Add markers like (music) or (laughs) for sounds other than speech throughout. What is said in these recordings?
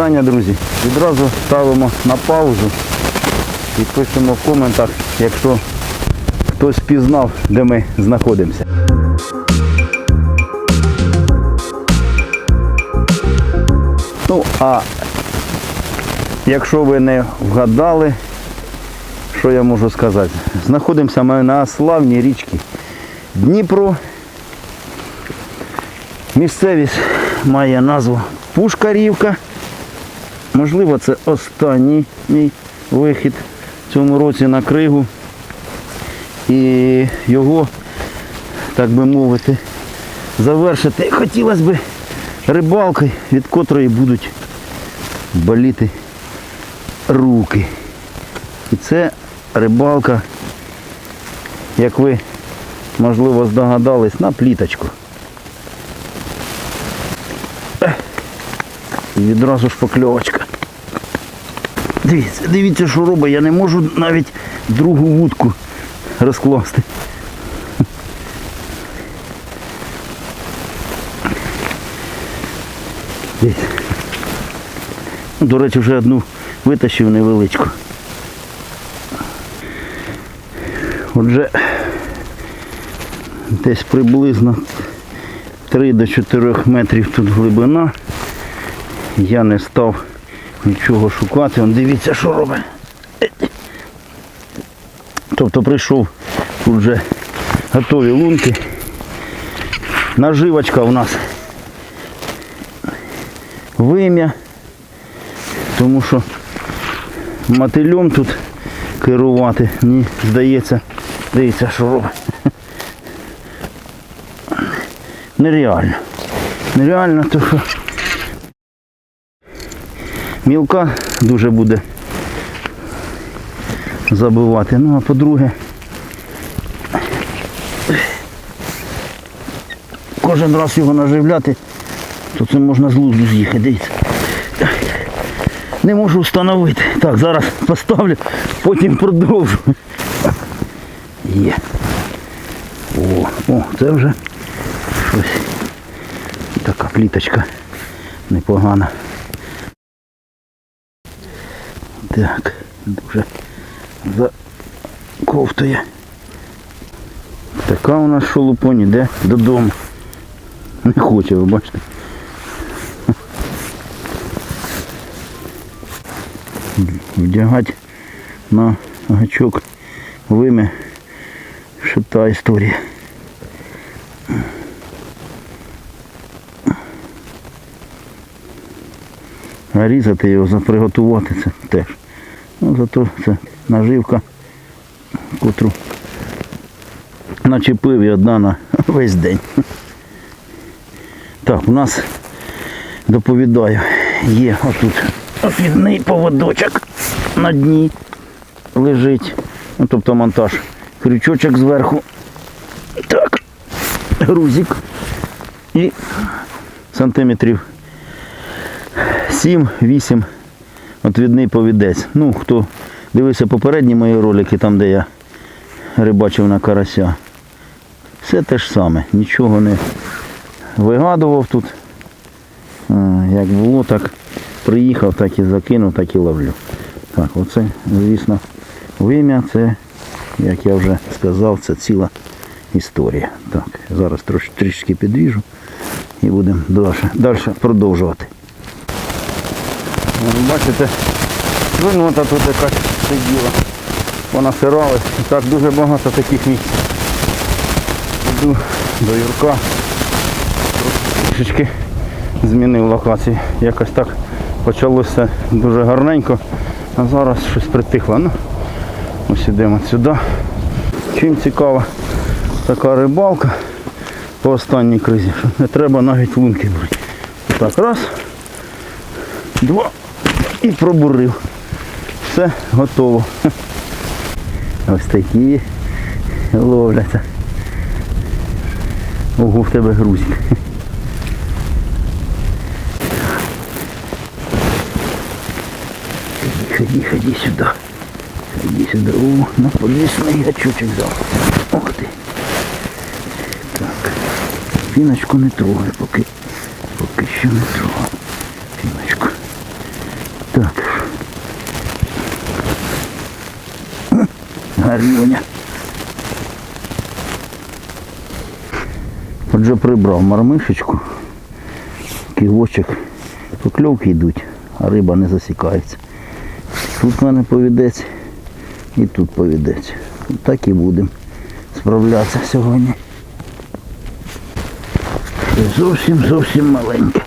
вітання, друзі. Відразу ставимо на паузу і пишемо в коментах, якщо хтось пізнав, де ми знаходимося. Ну, а якщо ви не вгадали, що я можу сказати? Знаходимося ми на славній річці Дніпро. Місцевість має назву Пушкарівка. Можливо, це останній мій вихід в цьому році на кригу. І його, так би мовити, завершити хотілося б рибалкою, від котрої будуть боліти руки. І це рибалка, як ви, можливо, здогадались, на пліточку. І відразу ж покльовочка. Дивіться, дивіться, що робить. Я не можу навіть другу вудку розкласти. Дивіться. Ну, До речі, вже одну витащив невеличку. Отже, десь приблизно 3 до 4 метрів тут глибина. Я не став нічого шукати. Он дивіться, що робить. Тобто прийшов тут вже готові лунки. Наживочка у нас вим'я, тому що мотильом тут керувати, мені здається, дивіться, що робить. Нереально. Нереально, то що мілка дуже буде забивати. Ну а по-друге, кожен раз його наживляти, то це можна з лузду з'їхати. Дивіться. Не можу встановити. Так, зараз поставлю, потім продовжу. Є. О, о, це вже щось. Така пліточка непогана. Так, дуже заковтує. Така у нас шолупонь іде додому. Не хоче, ви бачите. Вдягати на гачок вим'я ще та історія. А різати його, приготувати це теж. Ну, зато це наживка, котру начепив і одна на весь день. Так, у нас доповідаю, є отут обідний поводочок на дні лежить. Ну, тобто монтаж. Крючочок зверху. Так, грузик. І сантиметрів 7-8 отвідний повідець. Ну, хто дивився попередні мої ролики, там де я рибачив на карася. Все те ж саме, нічого не вигадував тут. Як було, так приїхав, так і закинув, так і ловлю. Так, оце, звісно, вим'я, це, як я вже сказав, це ціла історія. Так, зараз трош, трішки підріжу і будемо далі продовжувати. Ну, Бачите, свинота тут якась сиділа. Вона сиралась. Так дуже багато таких місць. Йду до Юрка. Трішечки змінив локацію. Якось так почалося дуже гарненько, а зараз щось притихло. Ну, ось ідемо сюди. Чим цікава така рибалка по останній кризі, що не треба навіть лунки брати. Так, раз, два і пробурив. Все готово. Ось такі ловляться. Ого, в тебе грузик. Ходи, ходи сюда. Ходи сюда. О, на подвесный гачочек взял. Ух ты. Так. Піночку не трогай, поки, поки що не трогай. Піночку. Так. Гарнюня. Отже прибрав мармишечку, ківочок, покльовки йдуть, а риба не засікається. Тут в мене повідець і тут повідець. Так і будемо справлятися сьогодні. Зовсім зовсім маленьке.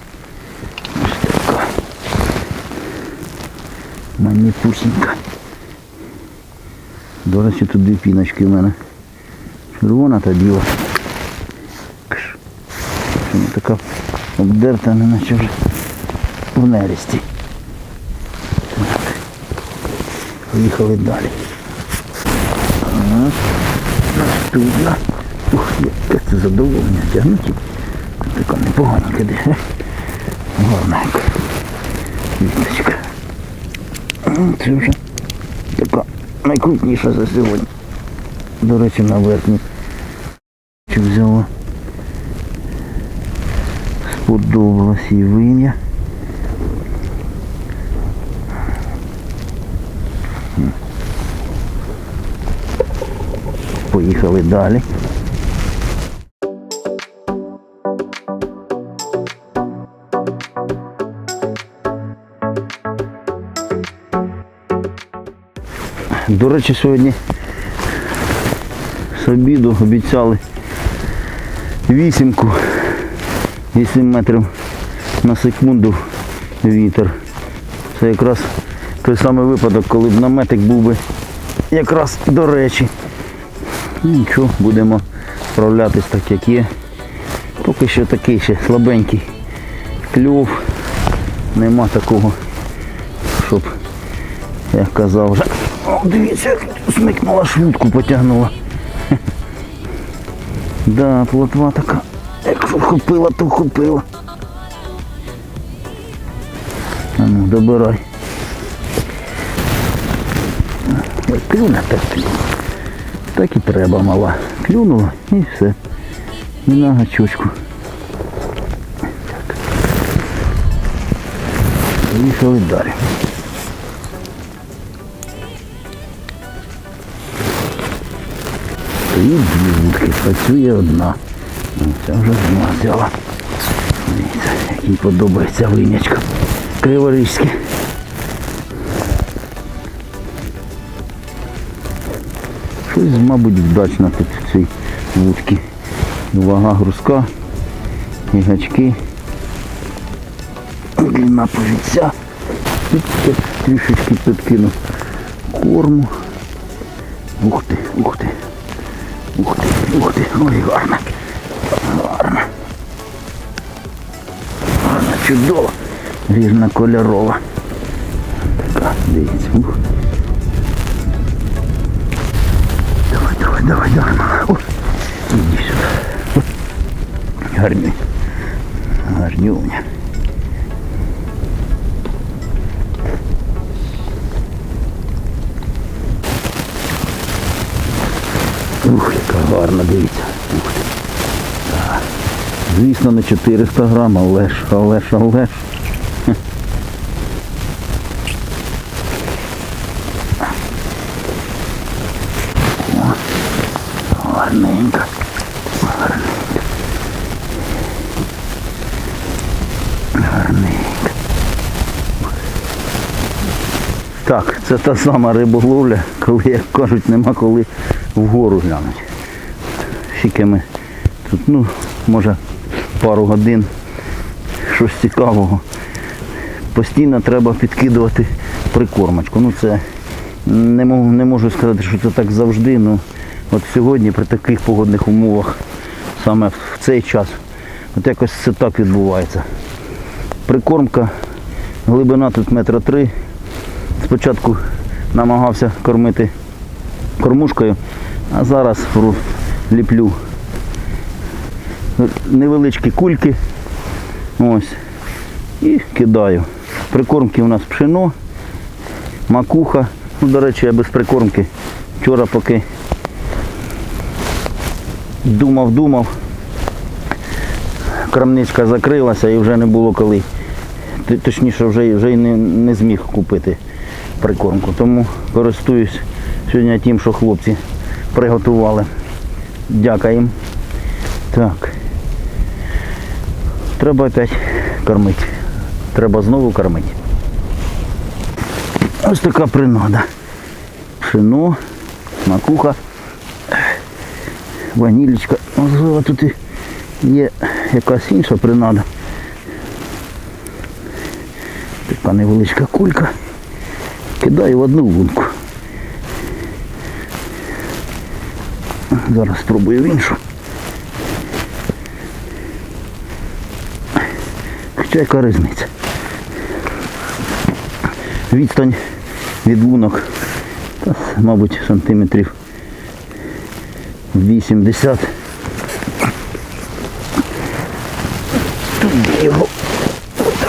Ось така. Маніпусінька. До речі, тут дві піночки в мене. Червона та біла. Така обдерта, не наче вже в нерісті. Поїхали далі. Наступна. Ух, яке це задоволення тягнути. Така непоганенька де. Гарненька. Віточка. Це вже така найкрупніша за сьогодні. До речі, на верхній. Взяла? Сподобалось і вим'я. Поїхали далі. До речі, сьогодні з обіду обіцяли вісімку 8 метрів на секунду вітер. Це якраз той самий випадок, коли б наметик був би якраз до речі. Ну, Нічого, будемо справлятись так, як є. Поки що такий ще слабенький кльов. Нема такого, щоб, як казав вже. О, дивіться, як смикнула швидку, потягнула. (laughs) Да, плотва така. Якщо вхопила, то вхопила. А ну, добирай. Клюне так клюне. Так і треба мала. Клюнула і все. І на гачочку. Так. Поїхали далі. Стоїть дві вудки, працює одна. Ну, Це вже одна взяла. Їй подобається винячка. Криворізьке. Щось, мабуть, вдачно тут в цій вудці. Вага грузка і гачки. Длина повіця. Тут трішечки підкинув корму. Ух ти, ух ти. Ух ти, ух ти, ой, гарно. Гарно. Гарно, чудово. Різнокольорова. Така, дивіться. Ух. Давай, давай, давай, давай, мала. Ой, іди сюди. Ой. Гарнюнь. Гарнюня. Ух, яка гарна, дивіться. Ух. Так. Звісно, не 400 грам, але ж, але ж, але ж. Хе. О, Гарненька. Гарненька. Гарненька. Так, це та сама риболовля, коли, як кажуть, нема коли вгору глянути. Скільки ми тут, ну, може, пару годин щось цікавого. Постійно треба підкидувати прикормочку. Ну це не можу, не можу сказати, що це так завжди. Ну, от сьогодні при таких погодних умовах, саме в цей час, от якось це так відбувається. Прикормка, глибина тут метра три. Спочатку намагався кормити кормушкою, а зараз ліплю невеличкі кульки. Ось. І кидаю. Прикормки у нас пшено, макуха. Ну, до речі, я без прикормки. Вчора поки думав, думав, крамничка закрилася і вже не було коли точніше вже, вже й не, не зміг купити прикормку. Тому користуюсь сьогодні тим, що хлопці приготували. Дякуємо. Так. Треба опять кормити. Треба знову кормити. Ось така принада. Пшено, макуха, ванілічка. Можливо, тут є якась інша принада. Така невеличка кулька. Кидаю в одну лунку. Зараз спробую в іншу. Хоча яка різниця. Відстань від лунок, мабуть, сантиметрів 80. Туди його.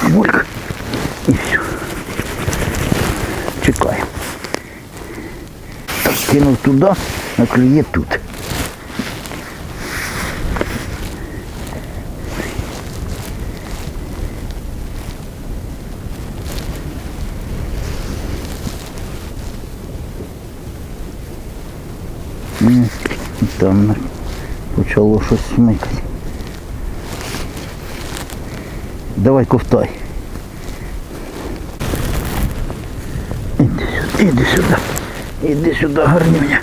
Бульк. І все. Чекаємо. Кинув туди, а клює тут. Там почало щось смикати. Давай ковтай. Іди сюди, іди сюди. Іди сюди, гарнюня.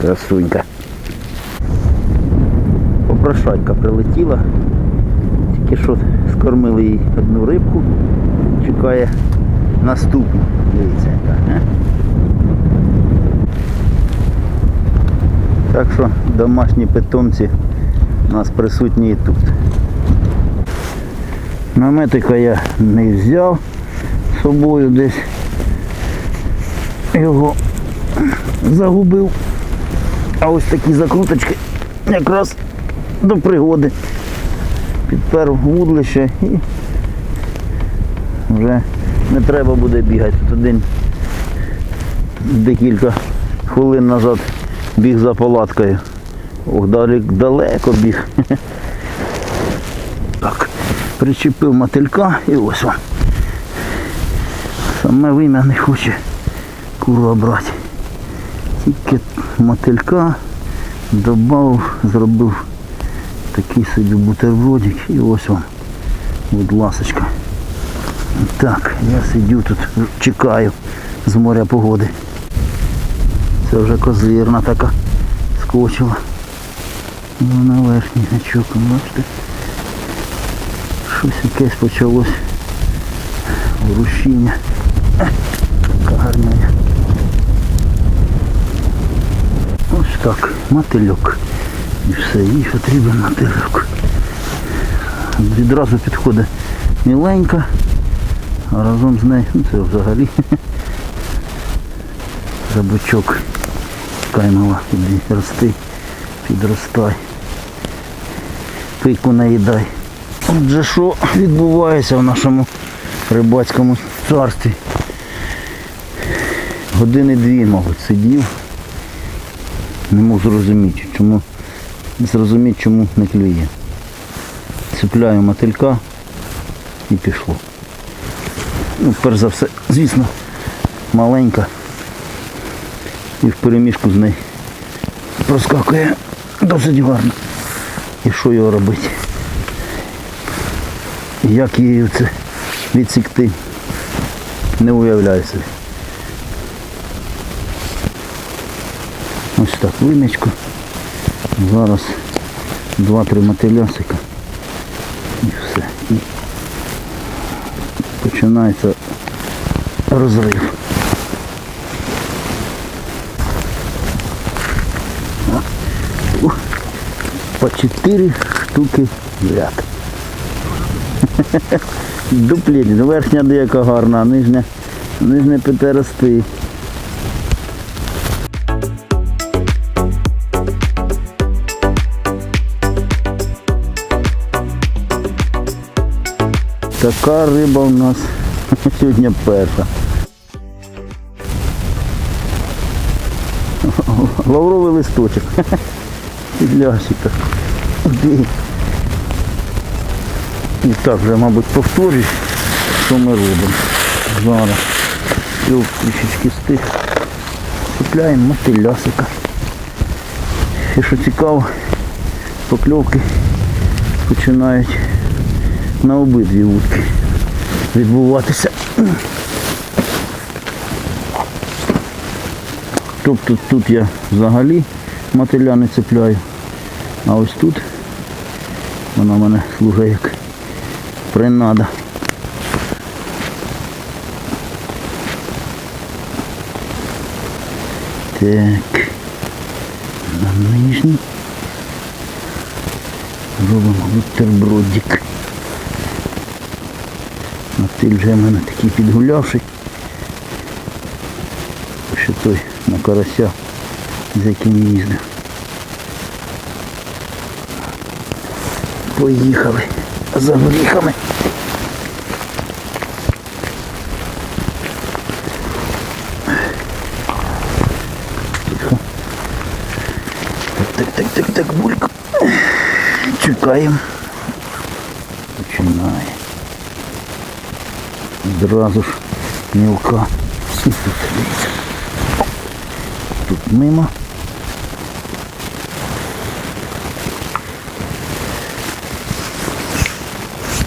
Красунька. Попрошайка прилетіла. Тільки що скормили їй одну рибку. Чекає наступну. Дивіться яка. Так що домашні питомці у нас присутні і тут. Наметика я не взяв з собою десь. Його загубив. А ось такі закруточки якраз до пригоди. Підпер вудлище і вже не треба буде бігати. Тут один декілька хвилин назад біг за палаткою. Ох, далі далеко біг. (laughs) Так, причепив мотилька і ось он. Саме вим'я не хоче курва брати. Тільки мотилька додав, зробив такий собі бутербродик і ось он. Будь ласочка. Так, я сидю тут, чекаю з моря погоди. Це вже козирна така скочила. Ну, на верхній гачок, бачите. Щось якесь почалось. Врушіння. Е, Така гарна. Ось так, мотильок. І все, їй потрібен мотильок. Відразу підходить міленька, а разом з нею, ну це взагалі (laughs) каймова, іди рости, підростай. Пику наїдай. Отже, що відбувається в нашому рибацькому царстві. Години дві, мабуть, сидів. Не мог зрозуміти, чому не зрозуміти, чому не клює. Цепляю мотилька і пішло. Ну, перш за все, звісно, маленька. І в переміжку з нею проскакує досить гарно. І що його робити? Як її це відсікти? Не уявляю собі. Ось так вимічку. Зараз два-три мотилясика. І все. І починається розрив. По 4 штуки ряд. Дуплені. Ну, Верхня деяка гарна, а нижня, нижня п'ятерости. Така риба у нас (laughs) сьогодні перша. Лавровий листочок. (laughs) Підлясика. Де? І так вже, мабуть, повторюсь, що ми робимо. Зараз. Його трішечки стих. Купляємо мотилясика. І що цікаво, покльовки починають на обидві вудки відбуватися. Тобто тут я взагалі мотиля не цепляю, а ось тут вона мене служить як принада. Так. На нижній. Робимо бутербродик. Мотиль вже в мене такий підгулявший. Ще той на карася, з яким їздив. Поїхали за горіхами. Так, так, так, так, булька. Чекаємо. Одразу ж мілка. Тут мимо.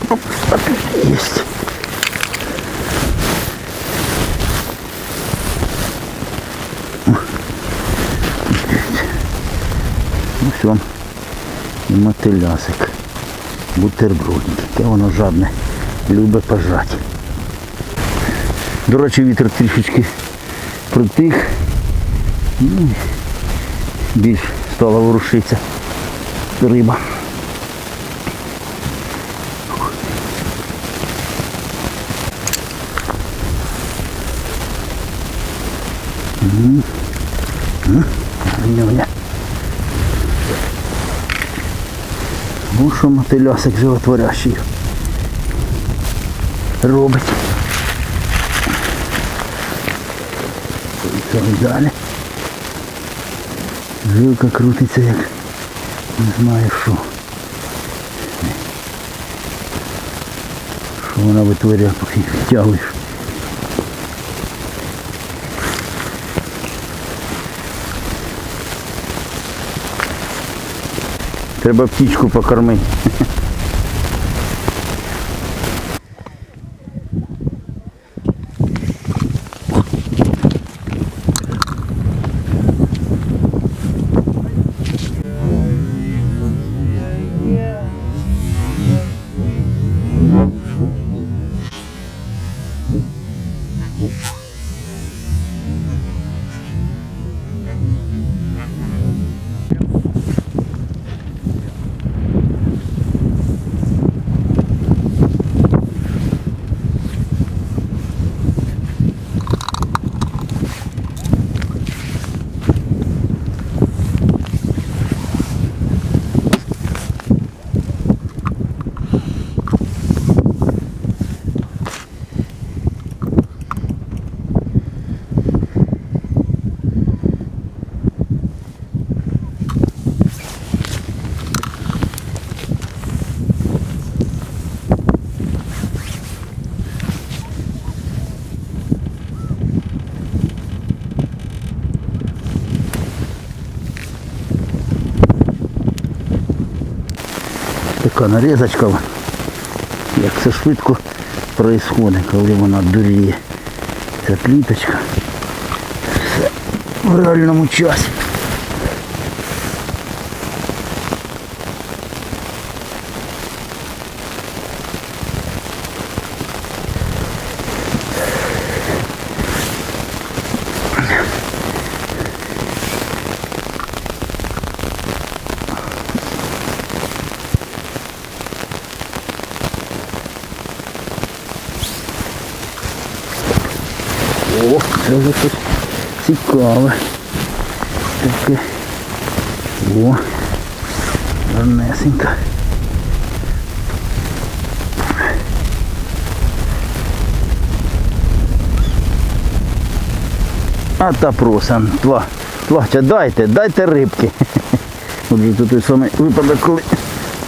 Оп, есть. Ну все. І мотилясик. Бутербродник. Яке воно жадне. Любить пожати. До речі, вітер трішечки притих. Ну, більш стала ворушитися риба. Ну що мотилясик животворящий робить. Поїхали далі. Жилка крутиться як не знаю що. Що вона витворяє, поки втягуєш. Треба птічку покормити. Така нарізочка, як це швидко происходить, коли вона дуріє. Ця кліточка. Все в реальному часі. О, це вже щось цікаве. Таке. О, гарнесенька. А та просан, два Платя, дайте, дайте рибки. (laughs) Отже, це той самий випадок, коли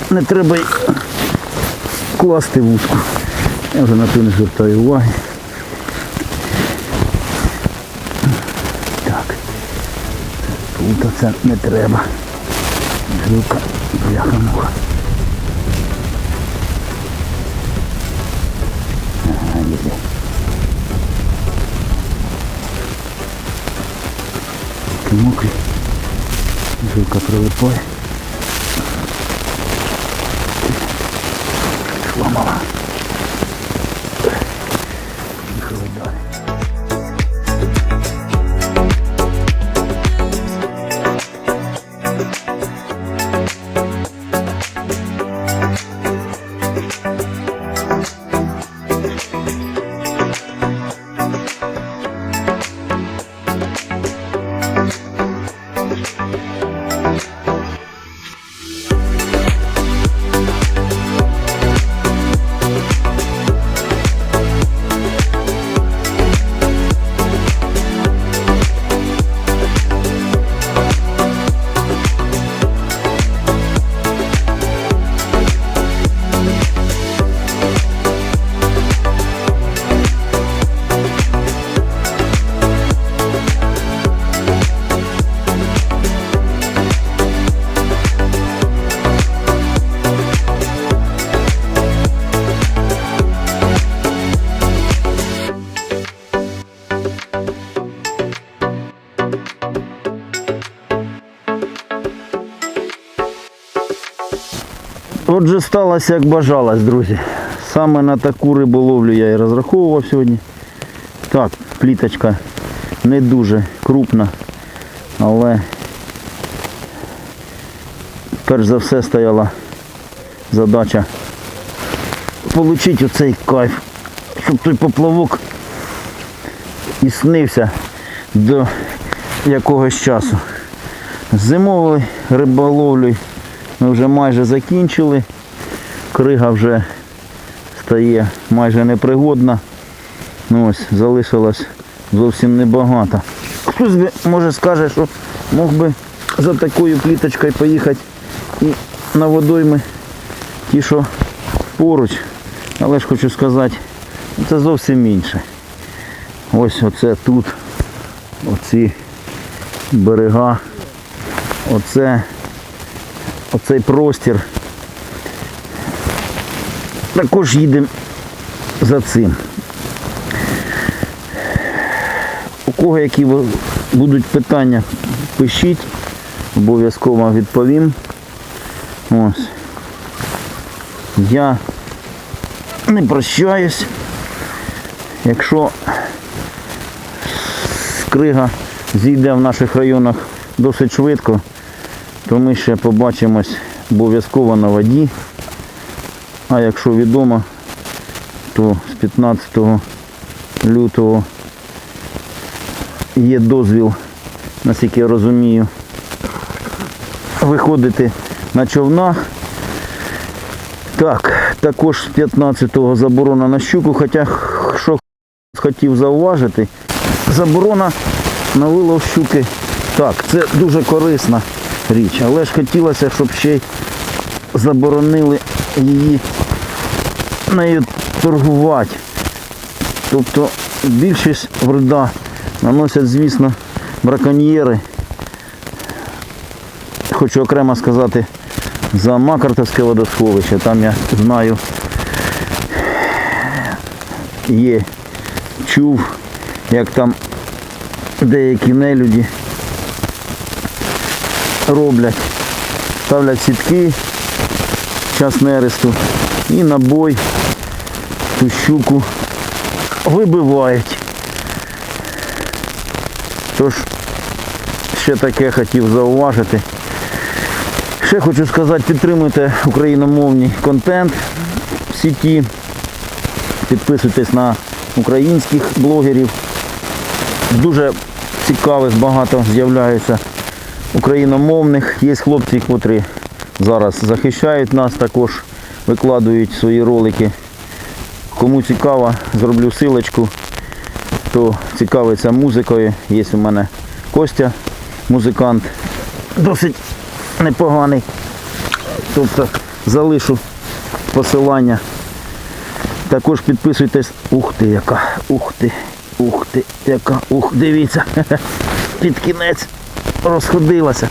не треба класти вудку. Я вже на то не звертаю уваги. Тут це не треба. Жилка, бляха-муха. Ага, їде. Такий мокрий. Жилка прилипає. Сломала. Отже, сталося, як бажалось, друзі. Саме на таку риболовлю я і розраховував сьогодні. Так, пліточка не дуже крупна, але перш за все стояла задача отримати оцей кайф, щоб той поплавок і снився до якогось часу. Зимовою риболовлею ми вже майже закінчили. Крига вже стає майже непригодна. Ну ось, залишилось зовсім небагато. Хтось може скаже, що мог би за такою пліточкою поїхати і на водойми ті, що поруч. Але ж хочу сказати, це зовсім інше. Ось оце тут, оці берега, оце оцей простір. Також їдемо за цим. У кого які будуть питання, пишіть, обов'язково вам відповім. Ось. Я не прощаюсь. Якщо крига зійде в наших районах досить швидко, то ми ще побачимось обов'язково на воді. А якщо відомо, то з 15 лютого є дозвіл, наскільки я розумію, виходити на човнах. Так, також з 15-го заборона на щуку, хоча що хотів зауважити, заборона на вилов щуки. Так, це дуже корисна річ, але ж хотілося, щоб ще й заборонили її нею торгувати. Тобто більшість вреда наносять, звісно, браконьєри. Хочу окремо сказати за Макартовське водосховище. Там я знаю, є, чув, як там деякі нелюді роблять, ставлять сітки час нересту і на бой ту щуку вибивають. Тож, ще таке хотів зауважити. Ще хочу сказати, підтримуйте україномовний контент в сіті. Підписуйтесь на українських блогерів. Дуже цікавих багато з'являється україномовних. Є хлопці, котрі зараз захищають нас також, викладують свої ролики. Кому цікаво, зроблю силочку, хто цікавиться музикою. Є у мене Костя музикант досить непоганий. Тобто залишу посилання. Також підписуйтесь. Ух ти, яка, ух ти, ух ти, яка, ух, дивіться, (laughs) під кінець розходилася.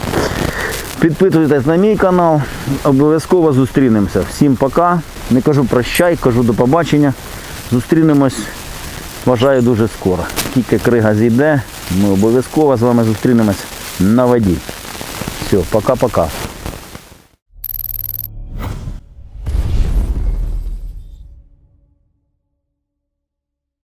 Підписуйтесь на мій канал, обов'язково зустрінемося. Всім пока. Не кажу прощай, кажу до побачення. Зустрінемось, вважаю, дуже скоро. Тільки крига зійде, ми обов'язково з вами зустрінемось на воді. Все, пока-пока.